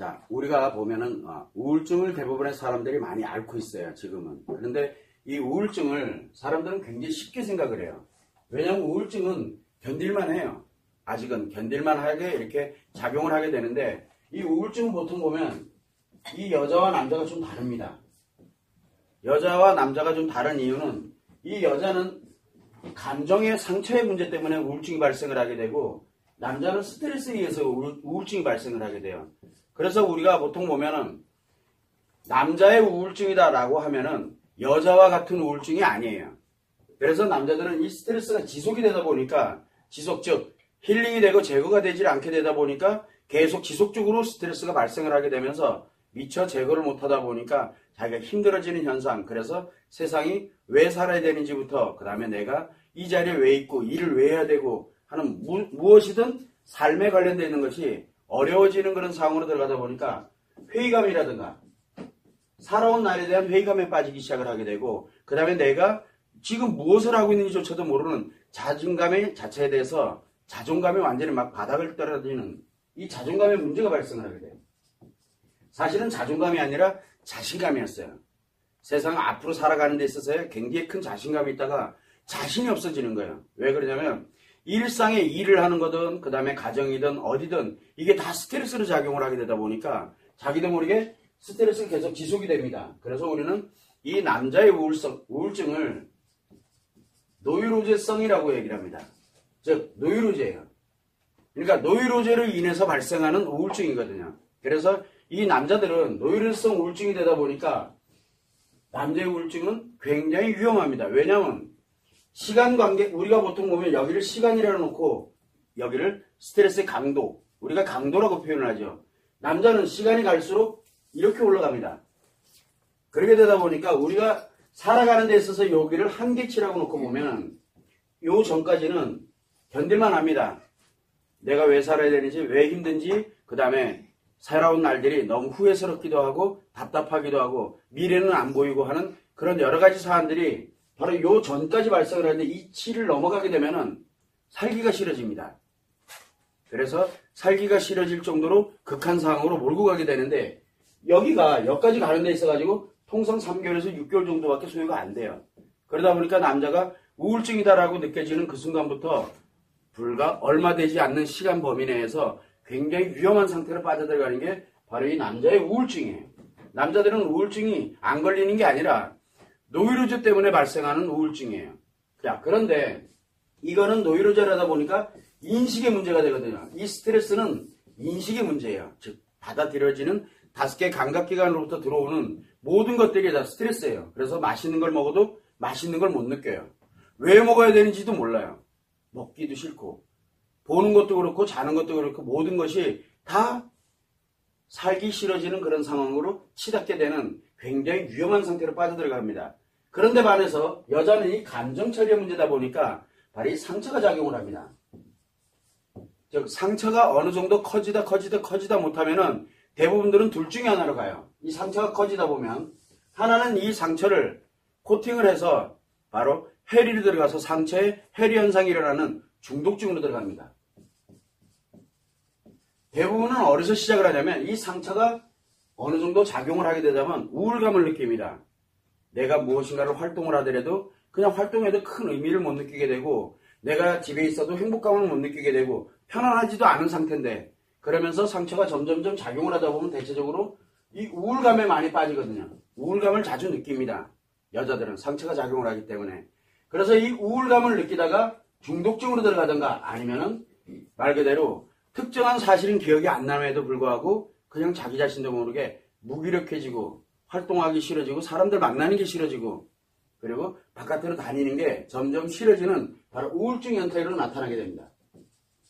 자, 우리가 보면은 어, 우울증을 대부분의 사람들이 많이 앓고 있어요. 지금은. 그런데 이 우울증을 사람들은 굉장히 쉽게 생각을 해요. 왜냐하면 우울증은 견딜만 해요. 아직은 견딜만 하게 이렇게 작용을 하게 되는데 이 우울증은 보통 보면 이 여자와 남자가 좀 다릅니다. 여자와 남자가 좀 다른 이유는 이 여자는 감정의 상처의 문제 때문에 우울증이 발생을 하게 되고 남자는 스트레스에 의해서 우울증이 발생을 하게 돼요. 그래서 우리가 보통 보면은 남자의 우울증이다라고 하면은 여자와 같은 우울증이 아니에요. 그래서 남자들은 이 스트레스가 지속이 되다 보니까 지속 즉 힐링이 되고 제거가 되지 않게 되다 보니까 계속 지속적으로 스트레스가 발생을 하게 되면서 미처 제거를 못하다 보니까 자기가 힘들어지는 현상 그래서 세상이 왜 살아야 되는지부터 그 다음에 내가 이 자리에 왜 있고 일을 왜 해야 되고 하는 무, 무엇이든 삶에 관련되어 있는 것이 어려워지는 그런 상황으로 들어가다 보니까 회의감이라든가 살아온 날에 대한 회의감에 빠지기 시작을 하게 되고 그 다음에 내가 지금 무엇을 하고 있는지조차도 모르는 자존감의 자체에 대해서 자존감이 완전히 막 바닥을 떨어지는 이 자존감의 문제가 발생을 하게 돼요. 사실은 자존감이 아니라 자신감이었어요. 세상 앞으로 살아가는 데 있어서 굉장히 큰 자신감이 있다가 자신이 없어지는 거예요. 왜 그러냐면 일상에 일을 하는 거든 그 다음에 가정이든 어디든 이게 다 스트레스로 작용을 하게 되다 보니까 자기도 모르게 스트레스가 계속 지속이 됩니다. 그래서 우리는 이 남자의 우울성, 우울증을 노이로제성이라고 얘기를 합니다. 즉 노이로제예요. 그러니까 노이로제로 인해서 발생하는 우울증이거든요. 그래서 이 남자들은 노이로제성 우울증이 되다 보니까 남자의 우울증은 굉장히 위험합니다. 왜냐하면 시간 관계 우리가 보통 보면 여기를 시간이라 놓고 여기를 스트레스의 강도 우리가 강도라고 표현을 하죠. 남자는 시간이 갈수록 이렇게 올라갑니다. 그렇게 되다 보니까 우리가 살아가는 데 있어서 여기를 한계치라고 놓고 보면 요 전까지는 견딜만 합니다. 내가 왜 살아야 되는지 왜 힘든지 그 다음에 살아온 날들이 너무 후회스럽기도 하고 답답하기도 하고 미래는 안 보이고 하는 그런 여러 가지 사안들이 바로 요 전까지 발생을 하는데 이 치를 넘어가게 되면은 살기가 싫어집니다. 그래서 살기가 싫어질 정도로 극한 상황으로 몰고 가게 되는데 여기가 여기까지 가는 데 있어가지고 통상 3개월에서 6개월 정도밖에 소요가 안 돼요. 그러다 보니까 남자가 우울증이다라고 느껴지는 그 순간부터 불과 얼마 되지 않는 시간 범위 내에서 굉장히 위험한 상태로 빠져들어가는 게 바로 이 남자의 우울증이에요. 남자들은 우울증이 안 걸리는 게 아니라 노이로제 때문에 발생하는 우울증이에요. 자, 그런데 이거는 노이로제라다 보니까 인식의 문제가 되거든요. 이 스트레스는 인식의 문제예요. 즉, 받아들여지는 다섯 개 감각기관으로부터 들어오는 모든 것들이 다 스트레스예요. 그래서 맛있는 걸 먹어도 맛있는 걸 못 느껴요. 왜 먹어야 되는지도 몰라요. 먹기도 싫고, 보는 것도 그렇고, 자는 것도 그렇고, 모든 것이 다 살기 싫어지는 그런 상황으로 치닫게 되는 굉장히 위험한 상태로 빠져들어갑니다. 그런데 반해서 여자는 이 감정 처리의 문제다 보니까 바로 이 상처가 작용을 합니다. 즉 상처가 어느 정도 커지다 커지다 커지다 못하면은 대부분들은 둘 중에 하나로 가요. 이 상처가 커지다 보면 하나는 이 상처를 코팅을 해서 바로 해리로 들어가서 상처에 해리 현상이 일어나는 중독증으로 들어갑니다. 대부분은 어디서 시작을 하냐면 이 상처가 어느 정도 작용을 하게 되자면 우울감을 느낍니다. 내가 무엇인가를 활동을 하더라도 그냥 활동해도 큰 의미를 못 느끼게 되고 내가 집에 있어도 행복감을 못 느끼게 되고 편안하지도 않은 상태인데 그러면서 상처가 점점점 작용을 하다 보면 대체적으로 이 우울감에 많이 빠지거든요. 우울감을 자주 느낍니다. 여자들은 상처가 작용을 하기 때문에. 그래서 이 우울감을 느끼다가 중독증으로 들어가든가 아니면은 말 그대로 특정한 사실은 기억이 안 남에도 불구하고 그냥 자기 자신도 모르게 무기력해지고 활동하기 싫어지고 사람들 만나는 게 싫어지고 그리고 바깥으로 다니는 게 점점 싫어지는 바로 우울증 형태로 나타나게 됩니다.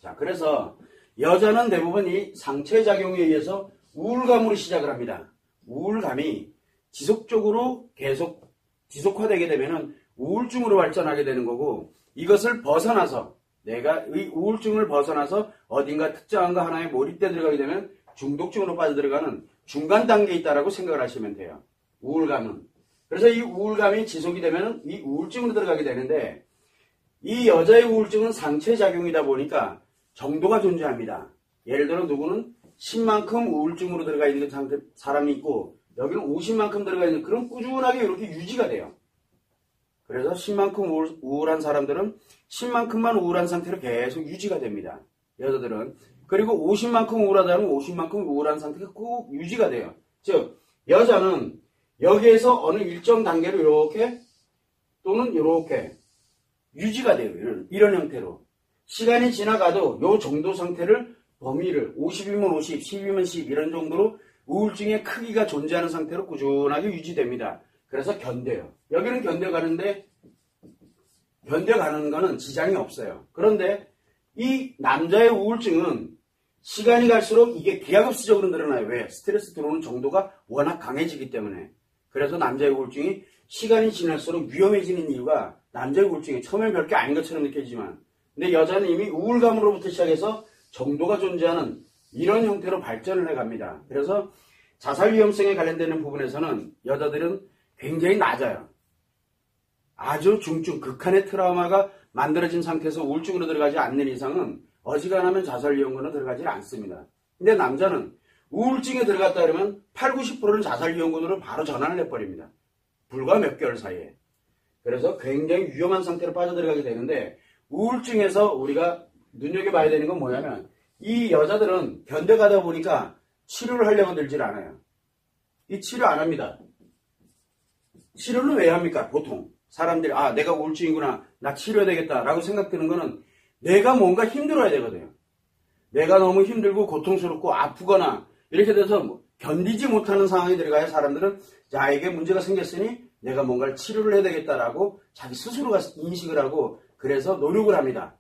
자, 그래서 여자는 대부분 이 상체 작용에 의해서 우울감으로 시작을 합니다. 우울감이 지속적으로 계속 지속화되게 되면 우울증으로 발전하게 되는 거고 이것을 벗어나서 내가 이 우울증을 벗어나서 어딘가 특정한 거 하나에 몰입돼 들어가게 되면 중독증으로 빠져들어가는 중간 단계에 있다라고 생각을 하시면 돼요. 우울감은. 그래서 이 우울감이 지속이 되면 이 우울증으로 들어가게 되는데 이 여자의 우울증은 상체 작용이다 보니까 정도가 존재합니다. 예를 들어 누구는 10만큼 우울증으로 들어가 있는 사람이 있고 여기는 50만큼 들어가 있는 그런 꾸준하게 이렇게 유지가 돼요. 그래서 10만큼 우울, 한 사람들은 10만큼만 우울한 상태로 계속 유지가 됩니다. 여자들은 그리고 50만큼 우울하다면 50만큼 우울한 상태가 꼭 유지가 돼요. 즉 여자는 여기에서 어느 일정 단계로 이렇게 또는 이렇게 유지가 돼요. 이런, 이런 형태로. 시간이 지나가도 이 정도 상태를 범위를 50이면 50, 10이면 10 이런 정도로 우울증의 크기가 존재하는 상태로 꾸준하게 유지됩니다. 그래서 견뎌요. 여기는 견뎌가는데 견뎌가는 거는 지장이 없어요. 그런데 이 남자의 우울증은 시간이 갈수록 이게 기하급수적으로 늘어나요. 왜? 스트레스 들어오는 정도가 워낙 강해지기 때문에. 그래서 남자의 우울증이 시간이 지날수록 위험해지는 이유가 남자의 우울증이 처음엔 별게 아닌 것처럼 느껴지지만 근데 여자는 이미 우울감으로부터 시작해서 정도가 존재하는 이런 형태로 발전을 해갑니다. 그래서 자살 위험성에 관련되는 부분에서는 여자들은 굉장히 낮아요. 아주 중증 극한의 트라우마가 만들어진 상태에서 우울증으로 들어가지 않는 이상은 어지간하면 자살 위험군으로 들어가지 않습니다. 근데 남자는 우울증에 들어갔다 그러면 8, 90%는 자살 위험군으로 바로 전환을 해버립니다. 불과 몇 개월 사이에. 그래서 굉장히 위험한 상태로 빠져들어가게 되는데 우울증에서 우리가 눈여겨봐야 되는 건 뭐냐면 이 여자들은 견뎌가다 보니까 치료를 하려고 들질 않아요. 이 치료 안 합니다. 치료는 왜 합니까? 보통 사람들이 아 내가 우울증이구나 나 치료해야 되겠다라고 생각드는 거는 내가 뭔가 힘들어야 되거든요. 내가 너무 힘들고 고통스럽고 아프거나 이렇게 돼서 뭐 견디지 못하는 상황이 들어가야 사람들은 나에게 문제가 생겼으니 내가 뭔가를 치료를 해야 되겠다라고 자기 스스로가 인식을 하고 그래서 노력을 합니다.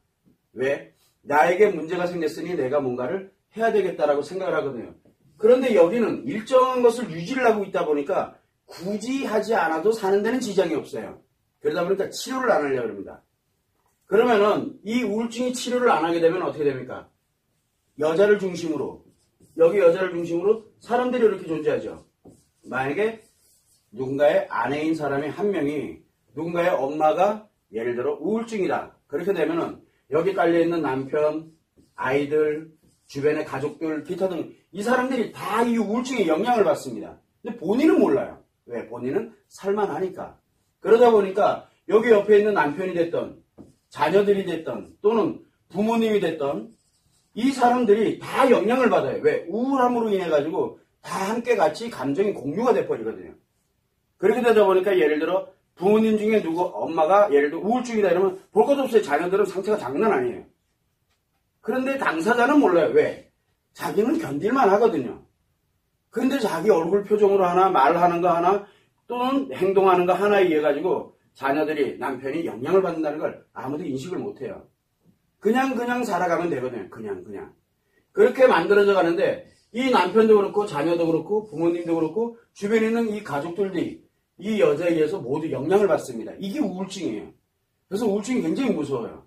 왜? 나에게 문제가 생겼으니 내가 뭔가를 해야 되겠다라고 생각을 하거든요. 그런데 여기는 일정한 것을 유지를 하고 있다 보니까 굳이 하지 않아도 사는 데는 지장이 없어요. 그러다 보니까 치료를 안 하려고 합니다. 그러면은 이 우울증이 치료를 안 하게 되면 어떻게 됩니까? 여자를 중심으로 여기 여자를 중심으로 사람들이 이렇게 존재하죠. 만약에 누군가의 아내인 사람이 한 명이 누군가의 엄마가 예를 들어 우울증이다. 그렇게 되면은 여기 깔려 있는 남편, 아이들, 주변의 가족들, 기타 등 이 사람들이 다 이 우울증에 영향을 받습니다. 근데 본인은 몰라요. 왜? 본인은 살만하니까. 그러다 보니까 여기 옆에 있는 남편이 됐던, 자녀들이 됐던, 또는 부모님이 됐던 이 사람들이 다 영향을 받아요. 왜? 우울함으로 인해 가지고 다 함께 같이 감정이 공유가 돼버리거든요. 그렇게 되다 보니까 예를 들어 부모님 중에 누구 엄마가 예를 들어 우울증이다 이러면 볼 것도 없어요. 자녀들은 상태가 장난 아니에요. 그런데 당사자는 몰라요. 왜? 자기는 견딜만 하거든요. 근데 자기 얼굴 표정으로 하나 말하는 거 하나 또는 행동하는 거 하나에 의해 가지고 자녀들이 남편이 영향을 받는다는 걸 아무도 인식을 못 해요. 그냥 그냥 살아가면 되거든요. 그냥 그냥 그렇게 만들어져 가는데 이 남편도 그렇고 자녀도 그렇고 부모님도 그렇고 주변에 있는 이 가족들이 이 여자에 의해서 모두 영향을 받습니다. 이게 우울증이에요. 그래서 우울증이 굉장히 무서워요.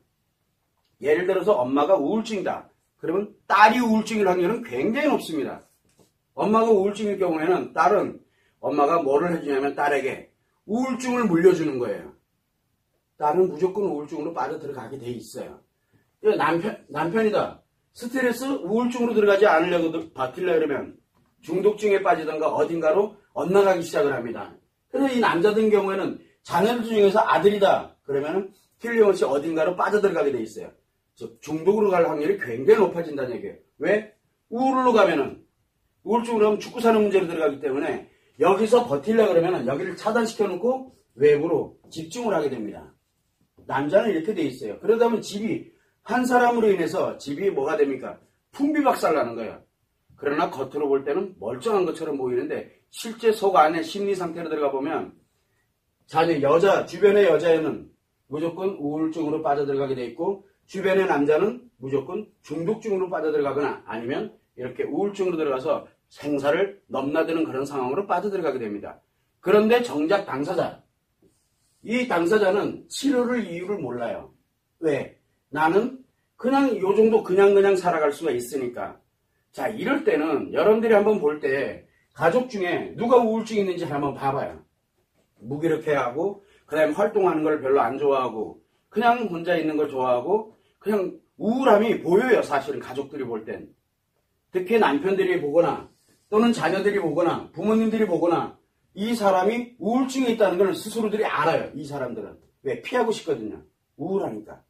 예를 들어서 엄마가 우울증이다. 그러면 딸이 우울증일 확률은 굉장히 높습니다. 엄마가 우울증일 경우에는 딸은 엄마가 뭐를 해주냐면 딸에게 우울증을 물려주는 거예요. 딸은 무조건 우울증으로 빠져들어가게 돼 있어요. 남편, 남편이다. 스트레스, 우울증으로 들어가지 않으려고 바뀌려 그러면 중독증에 빠지던가 어딘가로 엇나가기 시작을 합니다. 그래서 이 남자들 경우에는 자녀들 중에서 아들이다. 그러면은 틀림없이 어딘가로 빠져들어가게 돼 있어요. 즉 중독으로 갈 확률이 굉장히 높아진다는 얘기예요. 왜? 우울로 가면은 우울증으로 하면 죽고 사는 문제로 들어가기 때문에 여기서 버틸려 그러면은 여기를 차단시켜 놓고 외부로 집중을 하게 됩니다. 남자는 이렇게 돼 있어요. 그러다 보면 집이 한 사람으로 인해서 집이 뭐가 됩니까? 풍비박살 나는 거예요. 그러나 겉으로 볼 때는 멀쩡한 것처럼 보이는데 실제 속 안에 심리 상태로 들어가 보면 자녀 여자 주변의 여자애는 무조건 우울증으로 빠져들어가게 돼 있고 주변의 남자는 무조건 중독증으로 빠져들어가거나 아니면 이렇게 우울증으로 들어가서 생사를 넘나드는 그런 상황으로 빠져들어가게 됩니다. 그런데 정작 당사자 이 당사자는 치료를 이유를 몰라요. 왜? 나는 그냥 요 정도 그냥 그냥 살아갈 수가 있으니까. 자, 이럴 때는 여러분들이 한번 볼 때 가족 중에 누가 우울증 있는지 한번 봐봐요. 무기력해하고 그 다음에 활동하는 걸 별로 안 좋아하고 그냥 혼자 있는 걸 좋아하고 그냥 우울함이 보여요. 사실은 가족들이 볼 땐. 특히 남편들이 보거나 또는 자녀들이 보거나 부모님들이 보거나 이 사람이 우울증이 있다는 걸 스스로들이 알아요. 이 사람들은. 왜? 피하고 싶거든요. 우울하니까.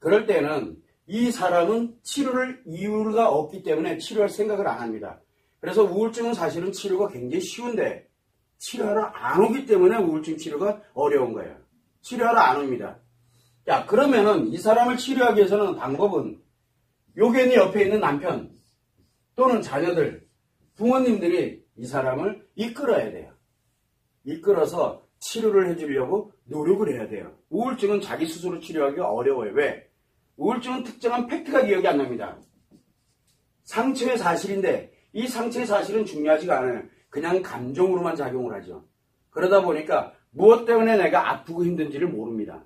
그럴 때는 이 사람은 치료를 이유가 없기 때문에 치료할 생각을 안 합니다. 그래서 우울증은 사실은 치료가 굉장히 쉬운데 치료하러 안 오기 때문에 우울증 치료가 어려운 거예요. 치료하러 안 옵니다. 야, 그러면은 이 사람을 치료하기 위해서는 방법은 요견이 옆에 있는 남편 또는 자녀들, 부모님들이 이 사람을 이끌어야 돼요. 이끌어서 치료를 해주려고 노력을 해야 돼요. 우울증은 자기 스스로 치료하기 어려워요. 왜? 우울증은 특정한 팩트가 기억이 안 납니다. 상처의 사실인데 이 상처의 사실은 중요하지가 않아요. 그냥 감정으로만 작용을 하죠. 그러다 보니까 무엇 때문에 내가 아프고 힘든지를 모릅니다.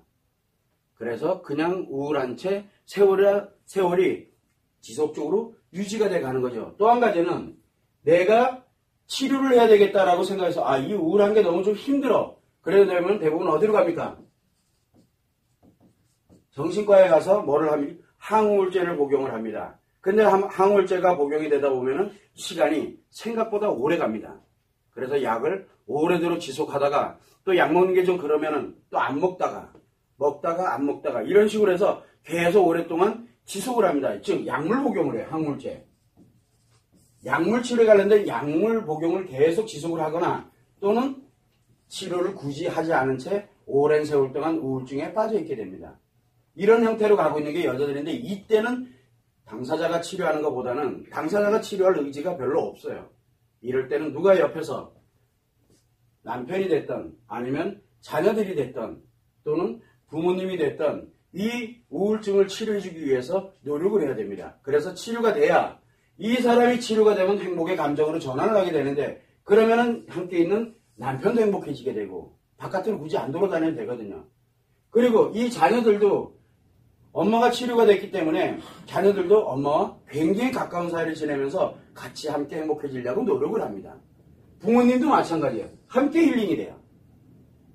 그래서 그냥 우울한 채 세월이, 세월이 지속적으로 유지가 돼 가는 거죠. 또 한 가지는 내가 치료를 해야 되겠다라고 생각해서 아, 이 우울한 게 너무 좀 힘들어. 그래야 되면 대부분 어디로 갑니까? 정신과에 가서 뭐를 합니까? 항우울제를 복용을 합니다. 근데 항우울제가 복용이 되다 보면은 시간이 생각보다 오래 갑니다. 그래서 약을 오래도록 지속하다가 또 약 먹는 게 좀 그러면은 또 안 먹다가 먹다가 안 먹다가 이런 식으로 해서 계속 오랫동안 지속을 합니다. 즉 약물 복용을 해요. 항물제. 약물 치료에 관련된 약물 복용을 계속 지속을 하거나 또는 치료를 굳이 하지 않은 채 오랜 세월 동안 우울증에 빠져 있게 됩니다. 이런 형태로 가고 있는 게 여자들인데 이때는 당사자가 치료하는 것보다는 당사자가 치료할 의지가 별로 없어요. 이럴 때는 누가 옆에서 남편이 됐던 아니면 자녀들이 됐던 또는 부모님이 됐던 이 우울증을 치료해주기 위해서 노력을 해야 됩니다. 그래서 치료가 돼야 이 사람이 치료가 되면 행복의 감정으로 전환을 하게 되는데 그러면은 함께 있는 남편도 행복해지게 되고 바깥으로 굳이 안 돌아다녀도 되거든요. 그리고 이 자녀들도 엄마가 치료가 됐기 때문에 자녀들도 엄마와 굉장히 가까운 사이를 지내면서 같이 함께 행복해지려고 노력을 합니다. 부모님도 마찬가지예요. 함께 힐링이 돼요.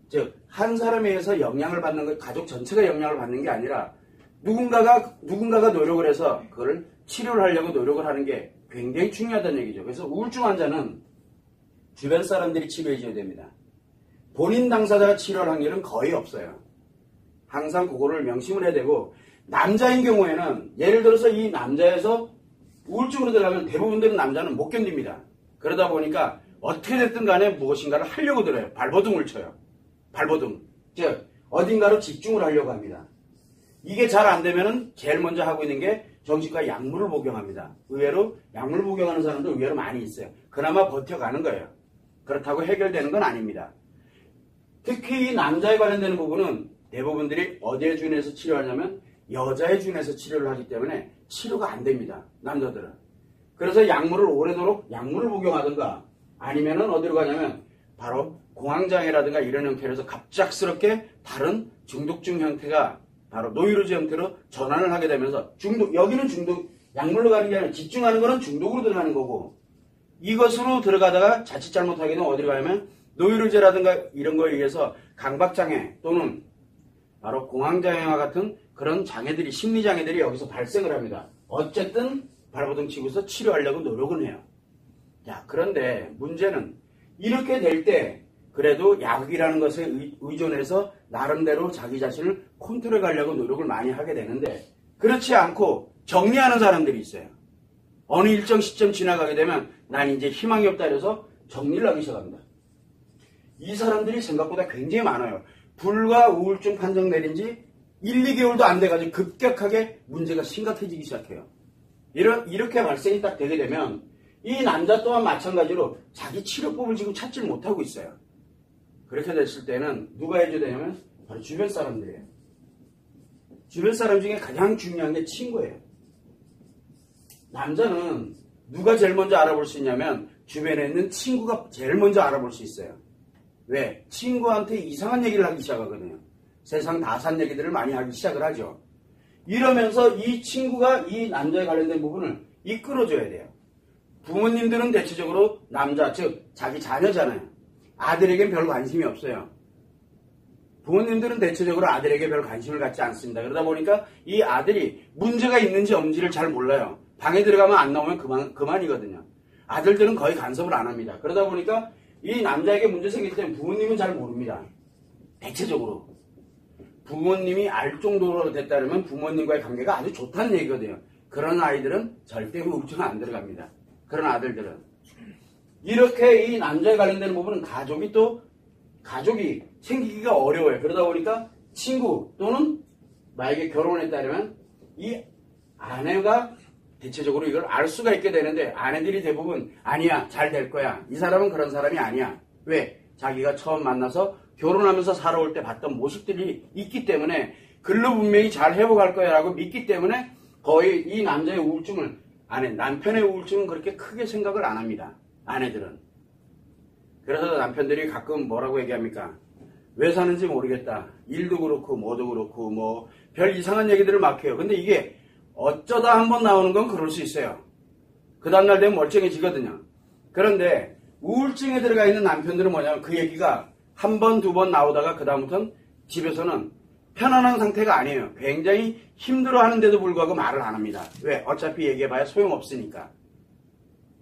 즉, 한 사람에 의해서 영향을 받는 것, 가족 전체가 영향을 받는 게 아니라 누군가가, 누군가가 노력을 해서 그걸 치료를 하려고 노력을 하는 게 굉장히 중요하다는 얘기죠. 그래서 우울증 환자는 주변 사람들이 치료해 줘야 됩니다. 본인 당사자가 치료할 확률은 거의 없어요. 항상 그거를 명심을 해야 되고 남자인 경우에는 예를 들어서 이 남자에서 우울증으로 들어가면 대부분들은 남자는 못 견딥니다. 그러다 보니까 어떻게 됐든 간에 무엇인가를 하려고 들어요. 발버둥을 쳐요. 발버둥. 즉 어딘가로 집중을 하려고 합니다. 이게 잘 안 되면은 제일 먼저 하고 있는 게 정신과 약물을 복용합니다. 의외로 약물 복용하는 사람도 의외로 많이 있어요. 그나마 버텨가는 거예요. 그렇다고 해결되는 건 아닙니다. 특히 이 남자에 관련되는 부분은 대부분들이 어디에 준해서 치료하냐면 여자에 준해서 치료를 하기 때문에 치료가 안 됩니다. 남자들은. 그래서 약물을 오래도록 약물을 복용하든가 아니면은 어디로 가냐면 바로 공황장애라든가 이런 형태로 해서 갑작스럽게 다른 중독증 형태가 바로 노이로즈 형태로 전환을 하게 되면서 중독 여기는 중독 약물로 가는 게 아니라 집중하는 거는 중독으로 들어가는 거고 이것으로 들어가다가 자칫 잘못하게 되면 어디로 가냐면 노이로제라든가 이런 거에 의해서 강박장애 또는 바로 공황장애와 같은 그런 장애들이 심리장애들이 여기서 발생을 합니다. 어쨌든 발버둥 치고서 치료하려고 노력은 해요. 자 그런데 문제는 이렇게 될 때 그래도 약이라는 것에 의존해서 나름대로 자기 자신을 컨트롤해 가려고 노력을 많이 하게 되는데 그렇지 않고 정리하는 사람들이 있어요. 어느 일정 시점 지나가게 되면 난 이제 희망이 없다 이래서 정리를 하기 시작합니다. 이 사람들이 생각보다 굉장히 많아요. 불과 우울증 판정 내린 지 1, 2개월도 안 돼가지고 급격하게 문제가 심각해지기 시작해요. 이런, 이렇게 발생이 딱 되게 되면 이 남자 또한 마찬가지로 자기 치료법을 지금 찾지 못하고 있어요. 그렇게 됐을 때는 누가 해줘야 되냐면 바로 주변 사람들이에요. 주변 사람 중에 가장 중요한 게 친구예요. 남자는 누가 제일 먼저 알아볼 수 있냐면 주변에 있는 친구가 제일 먼저 알아볼 수 있어요. 왜? 친구한테 이상한 얘기를 하기 시작하거든요. 세상 다산 얘기들을 많이 하기 시작을 하죠. 이러면서 이 친구가 이 남자에 관련된 부분을 이끌어줘야 돼요. 부모님들은 대체적으로 남자, 즉 자기 자녀잖아요. 아들에겐 별 관심이 없어요. 부모님들은 대체적으로 아들에게 별 관심을 갖지 않습니다. 그러다 보니까 이 아들이 문제가 있는지 없는지를 잘 몰라요. 방에 들어가면 안 나오면 그만, 그만이거든요. 아들들은 거의 간섭을 안 합니다. 그러다 보니까 이 남자에게 문제 생길 때는 부모님은 잘 모릅니다. 대체적으로. 부모님이 알 정도로 됐다면 부모님과의 관계가 아주 좋다는 얘기거든요. 그런 아이들은 절대 우울증 안 들어갑니다. 그런 아들들은. 이렇게 이 남자에 관련되는 부분은 가족이 또, 가족이 생기기가 어려워요. 그러다 보니까 친구 또는 만약에 결혼했다면 이 아내가 대체적으로 이걸 알 수가 있게 되는데 아내들이 대부분 아니야 잘 될 거야. 이 사람은 그런 사람이 아니야. 왜? 자기가 처음 만나서 결혼하면서 살아올 때 봤던 모습들이 있기 때문에 글로 분명히 잘 회복할 거야 라고 믿기 때문에 거의 이 남자의 우울증을 아내 남편의 우울증은 그렇게 크게 생각을 안 합니다 아내들은 그래서 남편들이 가끔 뭐라고 얘기합니까 왜 사는지 모르겠다 일도 그렇고 뭐도 그렇고 뭐 별 이상한 얘기들을 막 해요 근데 이게 어쩌다 한번 나오는 건 그럴 수 있어요. 그 다음날 되면 멀쩡해지거든요. 그런데 우울증에 들어가 있는 남편들은 뭐냐면 그 얘기가 한 번, 두 번 나오다가 그다음부터는 집에서는 편안한 상태가 아니에요. 굉장히 힘들어 하는데도 불구하고 말을 안 합니다. 왜? 어차피 얘기해봐야 소용없으니까.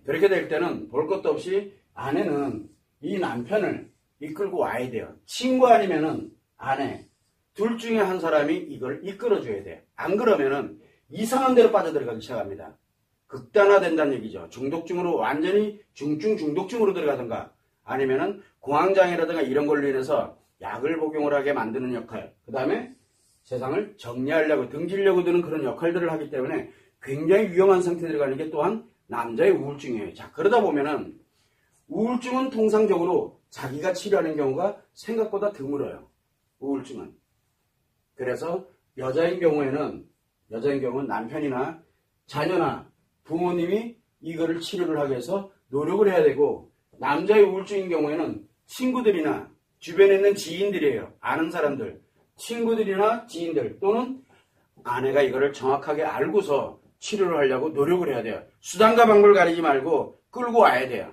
그렇게 될 때는 볼 것도 없이 아내는 이 남편을 이끌고 와야 돼요. 친구 아니면은 아내. 둘 중에 한 사람이 이걸 이끌어줘야 돼요. 안 그러면은 이상한 데로 빠져들어가기 시작합니다. 극단화된다는 얘기죠. 중독증으로 완전히 중증 중독증으로 들어가든가 아니면은 공황장애라든가 이런 걸로 인해서 약을 복용을 하게 만드는 역할 그 다음에 세상을 정리하려고 등지려고 드는 그런 역할들을 하기 때문에 굉장히 위험한 상태에 들어가는 게 또한 남자의 우울증이에요. 자 그러다 보면은 우울증은 통상적으로 자기가 치료하는 경우가 생각보다 드물어요. 우울증은. 그래서 여자인 경우에는 여자인 경우는 남편이나 자녀나 부모님이 이거를 치료를 하기 위해서 노력을 해야 되고 남자의 우울증인 경우에는 친구들이나 주변에 있는 지인들이에요. 아는 사람들. 친구들이나 지인들 또는 아내가 이거를 정확하게 알고서 치료를 하려고 노력을 해야 돼요. 수단과 방법을 가리지 말고 끌고 와야 돼요.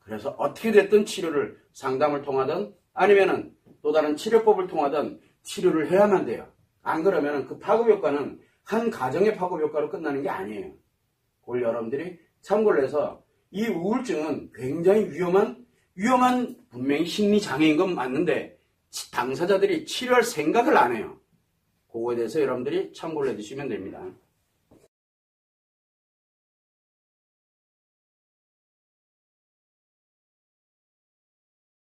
그래서 어떻게 됐든 치료를 상담을 통하든 아니면은 또 다른 치료법을 통하든 치료를 해야만 돼요. 안 그러면 그 파급 효과는 한 가정의 파급 효과로 끝나는 게 아니에요. 그걸 여러분들이 참고를 해서 이 우울증은 굉장히 위험한 위험한 분명히 심리 장애인 건 맞는데 당사자들이 치료할 생각을 안 해요. 그거에 대해서 여러분들이 참고를 해주시면 됩니다.